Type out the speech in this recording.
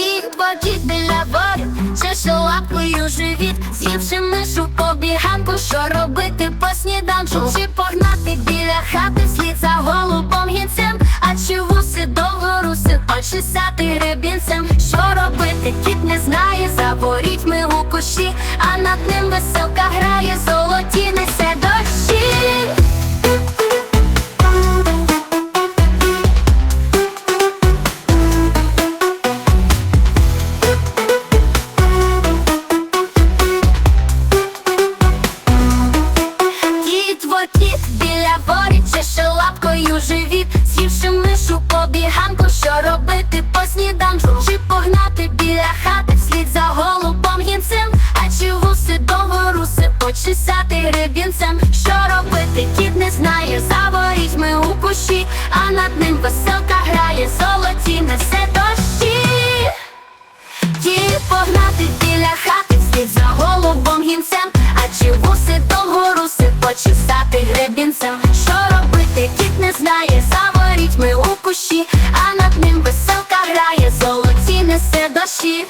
Кіт водіть біля води, чеше лапкою живіт, з'ївши мишу побіганку, що робити по сніданку, чи погнати біля хати вслід за голубом гінцем, а чи вуси довго руси, почесати рибінцем, що робити, кіт не знає, за ворітьми у кущі, а над ним веселка грає, золоті несе дощі. Кіт біля ворі, чеше лапкою живіт, з'ївши мишу побіганку, що робити по сніданку, чи погнати біля хати вслід за голубом гінцем, а чи вуси довго руси, почесати рибінцем, що робити, кіт не знає, за ворітьми у кущі, а над ним веселка грає, золоті несе дощі. Ті погнати біля хати вслід за голубом гінцем, а чи вуси довго почесати гребінцем. Що робити, кіт не знає, за ми у кущі, а над ним веселка грає, золоті несе дощі.